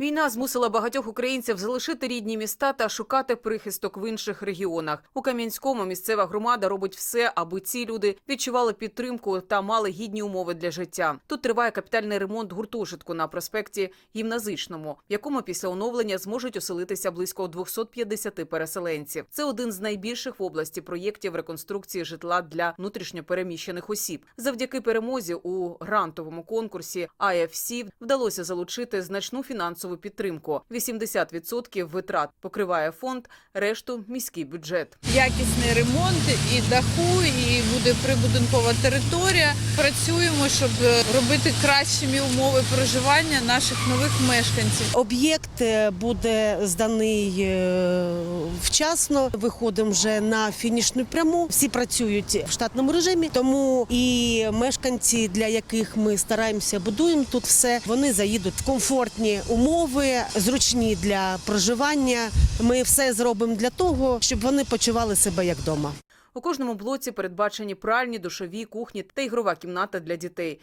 Війна змусила багатьох українців залишити рідні міста та шукати прихисток в інших регіонах. У Кам'янському місцева громада робить все, аби ці люди відчували підтримку та мали гідні умови для життя. Тут триває капітальний ремонт гуртожитку на проспекті Гімназичному, в якому після оновлення зможуть оселитися близько 250 переселенців. Це один з найбільших в області проєктів реконструкції житла для внутрішньопереміщених осіб. Завдяки перемозі у грантовому конкурсі IFC вдалося залучити значну фінансову підтримку. 80% витрат покриває фонд, решту міський бюджет. якісний ремонт і даху, і буде прибудинкова територія. Працюємо, щоб е, робити кращими умови проживання наших нових мешканців. Об'єкт е, буде зданий е, вчасно. Виходимо вже на фінішну пряму. Всі працюють в штатному режимі, тому і мешканці, для яких ми стараємося будуємо тут все, вони заїдуть в комфортні умови, зручні для проживання. Ми все зробимо для того, щоб вони почували себе як вдома. У кожному блоці передбачені пральні, душові, кухні та ігрова кімната для дітей.